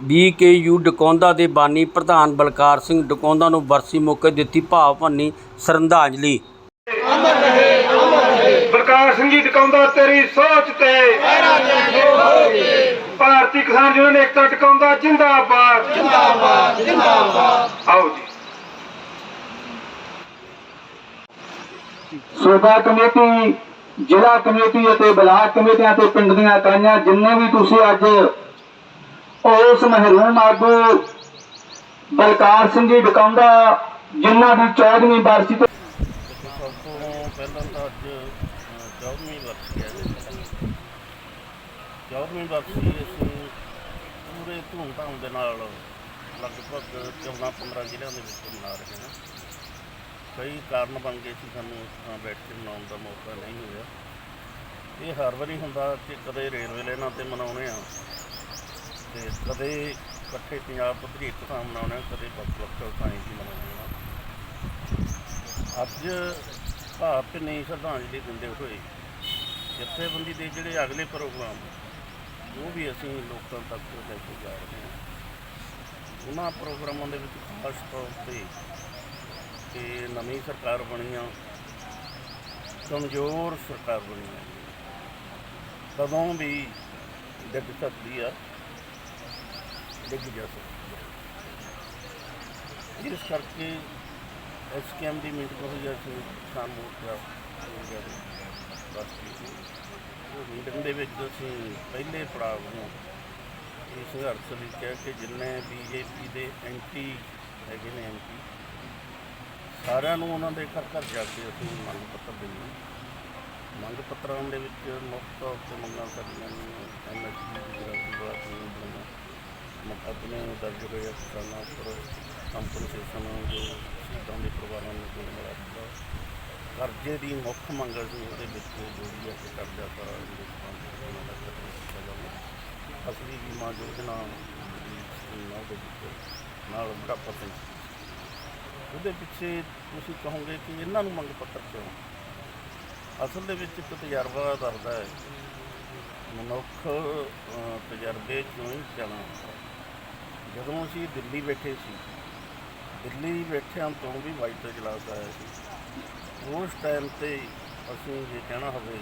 BKU Dakaunda ਦੇ ਬਾਨੀ ਪ੍ਰਧਾਨ ਬਲਕਾਰ ਸਿੰਘ ਡਕੌਂਦਾ ਨੂੰ ਵਰਸੀ ਮੌਕੇ ਦਿੱਤੀ ਭਾਵ ਭੰਨੀ ਸ਼ਰਧਾਂਜਲੀ। ਬਲਕਾਰ ਸਿੰਘ ਜੀ ਟਿਕਾਉਂਦਾ ਤੇਰੀ ਸੋਚ ਤੇ। ਭਾਰਤੀ ਕਿਸਾਨ ਯੂਨੀਅਨ ਏਕਤਾ ਟਿਕਾਉਂਦਾ ਜਿੰਦਾਬਾਦ। ਜਿੰਦਾਬਾਦ ਜਿੰਦਾਬਾਦ ਆਓ ਜੀ। ਸੂਬਾ ਕਮੇਟੀ, ਜ਼ਿਲ੍ਹਾ ਕਮੇਟੀ ਅਤੇ ਬਲਾਕ ਕਮੇਟੀਆਂ ਤੇ ਪਿੰਡ ਦੀਆਂ ਇਕਾਈਆਂ ਜਿੰਨੇ ਵੀ ਤੁਸੀਂ ਅੱਜ ਉਸ ਮਹਿਰੂਮ ਆਗੂ ਬਲਕਾਰ ਸਿੰਘ ਜੀ ਡਕਾਉਂਦਾ ਜਿਨ੍ਹਾਂ ਦੀ 14ਵੀਂ ਬਰਸੀ ਸਭ ਤੋਂ ਪਹਿਲਾਂ ਤਾਂ ਅੱਜ ਚੌਦਵੀਂ ਵਰਸੀ ਹੈ ਜੀ ਚੌਦਵੀਂ ਅਸੀਂ ਪੂਰੇ ਧੂਮਧਾਮ ਦੇ ਨਾਲ ਲਗਭਗ 14-15 ਜ਼ਿਲ੍ਹਿਆਂ ਦੇ ਵਿੱਚ ਮਨਾ ਰਹੇ ਹਾਂ ਕਈ ਕਾਰਨ ਬਣ ਗਏ ਸੀ ਸਾਨੂੰ ਅ, ਬੈਠ ਕੇ ਮਨਾਉਣ ਦਾ ਮੌਕਾ ਨਹੀਂ ਹੋਇਆ ਇਹ ਹਰ ਵਾਰੀ ਹੁੰਦਾ ਕਿ ਕਦੇ ਰੇਲਵੇ ਲਾਈਨਾਂ ਤੇ ਮਨਾਉਣੇ ਆ ਤੇ ਕਦੇ ਇਕੱਠੇ ਪੰਜਾਬ ਪੱਧਰੀ ਇੱਕ ਥਾਂ ਮਨਾਉਣੇ ਕਦੇ ਵੱਖ-ਵੱਖ ਥਾਈਂ ਹੀ। ਮਨਾਉਣੇ ਅੱਜ ਭਾਰਤ ਨੇ ਸ਼ਰਧਾਂਜਲੀ ਦਿੰਦੇ ਹੋਏ ਜਥੇਬੰਦੀ ਦੇ ਜਿਹੜੇ ਅਗਲੇ ਪ੍ਰੋਗਰਾਮ, ਉਹ ਵੀ ਅਸੀਂ ਲੋਕਾਂ ਤੱਕ ਲੈ ਕੇ ਜਾ ਰਹੇ ਹਾਂ। ਉਹਨਾਂ ਪ੍ਰੋਗਰਾਮਾਂ ਦੇ ਵਿੱਚ ਖਾਸ ਤੌਰ ਤੇ ਕਿ ਨਵੀਂ ਸਰਕਾਰ ਬਣੀ ਆ ਕਮਜ਼ੋਰ ਸਰਕਾਰ ਬਣੀ ਆ ਕਦੋਂ ਵੀ ਡਿੱਗ ਸਕਦੀ ਆ। ਡਿੱਗ ਜਾ ਸਕਦੀ ਆ ਇਸ ਕਰਕੇ ਐਸਕੇਐਮ ਦੀ ਮੀਟਿੰਗ ਹੋਈ ਹੈ ਸੀ ਕਿਸਾਨ ਮੋਰਚਾ ਇੰਡੀਆ ਦੇ ਉਹ ਮੀਟਿੰਗ ਦੇ ਵਿੱਚ ਅਸੀਂ ਪਹਿਲੇ ਪੜਾਅ ਨੂੰ ਇਹ ਸੰਘਰਸ਼ ਲਈ ਕਿਹਾ ਕਿ ਜਿੰਨੇ ਬੀਜੇਪੀ ਦੇ ਐਂਟੀ ਹੈਗੇ ਨੇ ਐਮਪੀ ਸਾਰਿਆਂ ਨੂੰ ਉਹਨਾਂ ਦੇ ਘਰ ਘਰ ਜਾ ਕੇ ਅਸੀਂ ਮੰਗ ਪੱਤਰ ਦੇਣਾ ਮੰਗ ਪੱਤਰਾਂ ਦੇ ਵਿੱਚ ਮੁੱਖ ਤੌਰ ਤੇ ਮੰਗਾਂ ਸਾਡੀਆਂ ਨੇ ਐਮਐਸਪੀ ਗੁਜਰਾਤੀ ਵਾਲਾ ਕਾਨੂੰਨ ਆਪਣੇ ਦਰਜ ਹੋਏ ਹਸਪਤਾਲਾਂ ਉੱਪਰ ਕੰਪਨਸੇਸ਼ਨ ਜੋ ਸ਼ਹੀਦਾਂ ਦੇ ਪਰਿਵਾਰਾਂ ਨੂੰ ਦੇਣ ਵਾਲਾ ਸੀਗਾ, ਕਰਜ਼ੇ ਦੀ ਮੁੱਖ ਮੰਗ ਸੀ ਉਹਦੇ ਵਿੱਚ ਜੋ ਵੀ ਹੈ ਕਿ ਕਰਜ਼ਾ ਸਾਰਾ ਹਿੰਦੁਸਤਾਨ ਦੇ ਉਹਨਾਂ ਦਾ ਖਤਮ ਕੀਤਾ ਜਾਵੇ। ਫਸਲੀ ਬੀਮਾ ਯੋਜਨਾ ਦੀ ਸਕੀਮ ਆ ਉਹਦੇ ਵਿੱਚ ਨਾਲ ਬੁਢਾਪਾ ਪੈਨਸ਼ਨ ਉਹਦੇ ਪਿੱਛੇ ਤੁਸੀਂ ਕਹੋਗੇ ਕਿ ਇਹਨਾਂ ਨੂੰ ਮੰਗ ਪੱਤਰ ਕਿਉਂ? ਅਸਲ ਦੇ ਵਿੱਚ ਇੱਕ ਤਜਰਬਾ ਦੱਸਦਾ ਹੈ। ਮਨੁੱਖ ਤਜਰਬੇ ਚੋਂ ਹੀ ਜਾਣਾ ਜਦੋਂ ਅਸੀਂ ਦਿੱਲੀ ਬੈਠੇ ਸੀ, ਦਿੱਲੀ ਬੈਠਿਆਂ ਤੋਂ ਵੀ ਵਾਈਟ ਇਜਲਾਸ ਆਇਆ ਸੀ। ਉਸ ਟਾਈਮ ਤੇ ਅਸੀਂ ਜੇ ਕਹਿਣਾ ਹੋਵੇ,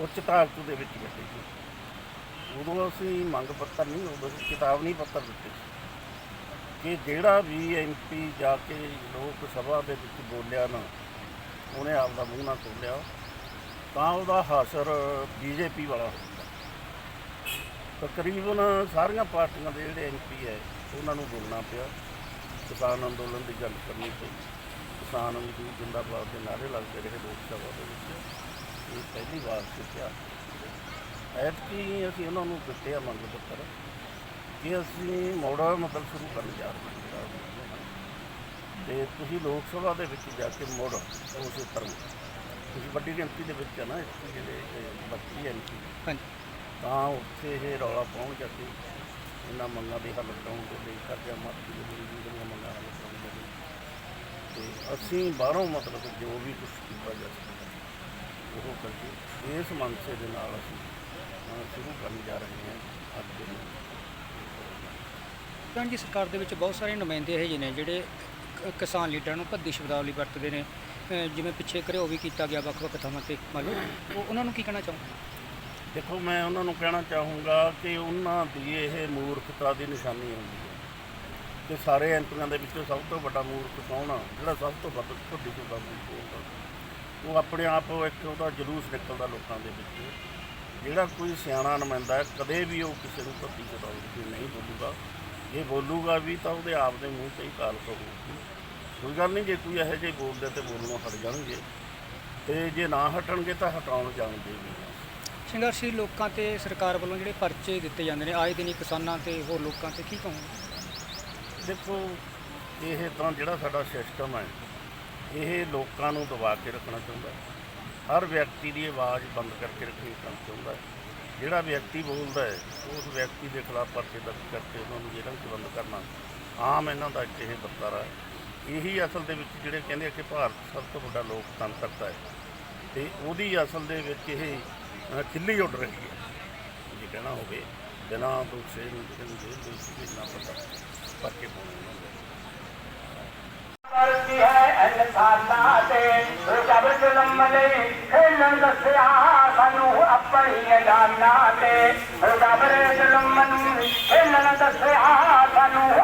ਉੱਚ ਤਾਕਤ ਦੇ ਵਿੱਚ ਬੈਠੇ ਸੀ। ਉਦੋਂ ਅਸੀਂ ਮੰਗ ਪੱਤਰ ਨਹੀਂ, ਉਦੋਂ ਅਸੀਂ ਚੇਤਾਵਨੀ ਪੱਤਰ ਦਿੱਤੇ ਸੀ। ਕਿ ਜਿਹੜਾ ਵੀ ਐਮਪੀ ਜਾ ਕੇ ਲੋਕ ਸਭਾ ਦੇ ਵਿੱਚ ਬੋਲਿਆ ਨਾ, ਉਹਨੇ ਆਪ ਦਾ ਮੂੰਹ ਨਾ ਖੋਲਿਆ ਤਾਂ ਉਹਦਾ ਹਾਸਰ ਬੀਜੇਪੀ ਵਾਲਾ ਹੋਊਗਾ ਤਕਰੀਬਨ ਸਾਰੀਆਂ ਪਾਰਟੀਆਂ ਦੇ ਜਿਹੜੇ ਐਮਪੀ ਹੈ, ਉਹਨਾਂ ਨੂੰ ਬੋਲਣਾ ਪਿਆ। ਕਿਸਾਨ ਅੰਦੋਲਨ ਦੀ ਗੱਲ ਕਰਨੀ ਪਈ ਕਿਸਾਨ ਮਜ਼ਦੂਰ ਜਿੰਦਾਬਾਦ ਦੇ ਨਾਰੇ ਲੱਗਦੇ ਰਹੇ ਲੋਕ ਸਭਾ ਦੇ ਵਿੱਚ। ਇਹ ਪਹਿਲੀ ਵਾਰ ਸੀ ਕਿਹਾ ਐਤਕੀ ਅਸੀਂ ਉਹਨਾਂ ਨੂੰ ਦਿੱਤੇ ਆ ਮੰਗ ਪੱਤਰ ਕਿ ਅਸੀਂ ਮੋੜਾ ਮਤਲਬ ਸ਼ੁਰੂ ਕਰਨ ਜਾ ਰਹੇ ਹਾਂ। ਤੇ ਤੁਸੀਂ ਲੋਕ ਸਭਾ ਦੇ ਵਿੱਚ ਜਾ ਕੇ ਮੋੜ ਉਸ ਤਰ੍ਹਾਂ। ਤੁਸੀਂ ਵੱਡੀ ਗਿਣਤੀ ਦੇ ਵਿੱਚ ਆ ਨਾ, ਇਸ ਜਿਹੜੇ ਇਹ ਬਾਕੀ ਐਮਪੀ ਹਾਂਜੀ। ਤਾਂ ਉੱਥੇ ਇਹ ਰੌਲਾ ਪਹੁੰਚ ਜਾਂਦੇ ਇਹਨਾਂ ਮੰਗਾਂ ਦੇ ਹੱਲ ਕਰਾਉਣ ਦੇ ਲਈ ਕਰਜ਼ਾ ਮਾਫੀ ਦੇ ਲਈ ਜਿਹੜੀਆਂ ਮੰਗਾਂ ਹੱਲ ਕਰਾਉਣ ਦੇ ਲਈ। ਤੇ ਅਸੀਂ ਬਾਹਰੋਂ ਮਤਲਬ ਜੋ ਵੀ ਕੁਝ ਕੀਤਾ ਜਾ ਸਕਦਾ, ਉਹ ਕਰਕੇ ਇਸ ਮਨਸੇ ਦੇ ਨਾਲ ਅਸੀਂ ਸ਼ੁਰੂ ਕਰਨ ਜਾ ਰਹੇ ਹਾਂ ਅੱਜ ਦੇ ਦਿਨ। ਤਾਂ ਜੀ ਸਰਕਾਰ ਦੇ ਵਿੱਚ ਬਹੁਤ ਸਾਰੇ ਨੁਮਾਇੰਦੇ ਇਹੋ ਜਿਹੇ ਨੇ ਜਿਹੜੇ ਕਿਸਾਨ ਲੀਡਰਾਂ ਨੂੰ ਭੱਦੀ ਸ਼ਬਦਾਵਲੀ ਵਰਤਦੇ ਨੇ। ਜਿਵੇਂ ਪਿੱਛੇ ਘਰਿਓ ਵੀ ਕੀਤਾ ਗਿਆ ਵੱਖ-ਵੱਖ ਥਾਵਾਂ ਤੇ। ਮੰਨ ਲਓ ਉਹਨਾਂ ਨੂੰ ਕੀ ਕਹਿਣਾ ਚਾਹੁੰਦੇ ਦੇਖੋ, ਮੈਂ ਉਹਨਾਂ ਨੂੰ ਕਹਿਣਾ ਚਾਹੂੰਗਾ ਕਿ ਉਹਨਾਂ ਦੀ ਇਹ ਮੂਰਖਤਾ ਦੀ ਨਿਸ਼ਾਨੀ ਹੁੰਦੀ ਹੈ ਕਿ ਸਾਰੇ ਐਮਪੀਆਂ ਦੇ ਵਿੱਚੋਂ ਸਭ ਤੋਂ ਵੱਡਾ ਮੂਰਖ ਕੌਣ ਆ? ਜਿਹੜਾ ਸਭ ਤੋਂ ਵੱਧ ਵੱਡੀ ਸ਼ਬਦਾਵਲੀ ਬੋਲਦਾ ਉਹ ਆਪਣੇ ਆਪ ਇੱਕ ਉਹਦਾ ਜਲੂਸ ਨਿਕਲਦਾ ਲੋਕਾਂ ਦੇ ਵਿੱਚ। ਜਿਹੜਾ ਕੋਈ ਸਿਆਣਾ ਨੁਮਾਇੰਦਾ ਕਦੇ ਵੀ ਉਹ ਕਿਸੇ ਨੂੰ ਭੱਦੀ ਸ਼ਬਦਾਵਲੀ ਨਹੀਂ ਬੋਲੂਗਾ। ਜੇ ਬੋਲੂਗਾ ਵੀ ਤਾਂ ਉਹਦੇ ਆਪ ਦੇ ਮੂੰਹ ਤੇ ਹੀ ਕਾਲ ਪਊਗੀ। ਕੋਈ ਗੱਲ ਨਹੀਂ, ਜੇ ਕੋਈ ਇਹੋ ਜਿਹੇ ਬੋਲਦੇ ਤੇ ਬੋਲਣੋਂ ਹਟ ਜਾਣਗੇ। ਤੇ ਜੇ ਨਾ ਹਟਣਗੇ ਤਾਂ ਹਟਾਉਣ ਜਾਣਗੇ ਵੀ। ਸੰਘਰਸ਼ੀ ਲੋਕਾਂ ਤੇ ਸਰਕਾਰ ਵੱਲੋਂ ਜਿਹੜੇ ਪਰਚੇ ਦਿੱਤੇ ਜਾਂਦੇ ਨੇ, ਆਏ ਦਿਨ ਹੀ ਕਿਸਾਨਾਂ ਤੇ ਹੋਰ ਲੋਕਾਂ ਤੇ ਕੀ ਕਹੋਗੇ ਦੇਖੋ, ਇਹ ਤਾਂ ਜਿਹੜਾ ਸਾਡਾ ਸਿਸਟਮ ਹੈ, ਇਹ ਲੋਕਾਂ ਨੂੰ ਦਬਾ ਕੇ ਰੱਖਣਾ ਚਾਹੁੰਦਾ ਹੈ। ਹਰ ਵਿਅਕਤੀ ਦੀ ਆਵਾਜ਼ ਬੰਦ ਕਰਕੇ ਰੱਖਣੀ ਕੰਮ ਚਾਹੁੰਦਾ ਹੈ। ਜਿਹੜਾ ਵਿਅਕਤੀ ਬੋਲਦਾ ਹੈ, ਉਸ ਵਿਅਕਤੀ ਦੇ ਖਿਲਾਫ ਪਰਚੇ ਦਰਜ ਕਰਕੇ ਉਹਨਾਂ ਨੂੰ ਜੇਲ੍ਹਾਂ 'ਚ ਬੰਦ ਕਰਨਾ ਆਮ ਇਹਨਾਂ ਦਾ ਇੱਕ ਇਹ ਵਰਤਾਰਾ ਹੈ ਇਹੀ ਅਸਲ ਦੇ ਵਿੱਚ ਜਿਹੜੇ ਕਹਿੰਦੇ ਆ ਕਿ ਭਾਰਤ ਸਭ ਤੋਂ ਵੱਡਾ ਲੋਕਤੰਤਰਤਾ ਹੈ ਤੇ ਉਹਦੀ ਅਸਲ ਦੇ ਵਿੱਚ ਇਹ ਖਿੱਲੀ ਉੱਡ ਰਹੀ ਹੈ? ਜੇ, ਕਹਿਣਾ ਹੋਵੇ, ਬਿਨਾਂ ਦੋਸ਼ੇ ਨੂੰ ਕਿਸੇ ਨੂੰ ਜੇਲ੍ਹ ਦੇ ਵਿੱਚ ਭੇਜਣਾ ਪਤਾ ਪਰਕੇ ਪਾਉਣੇ ਉਹਨਾਂ ਦੇ ਕਰਦੀ ਹੈ ਇਨਸਾਨਾਂ ਤੇ, ਜਬ ਜ਼ੁਲਮ ਲਈ ਖੇਲਣ ਦੱਸਿਆ, ਸਾਨੂੰ ਆਪਣੀ ਜਾਨਾਂ ਤੇ। ਜਬ ਜ਼ੁਲਮ ਨੂੰ ਖੇਲਣ ਦੱਸਿਆ, ਸਾਨੂੰ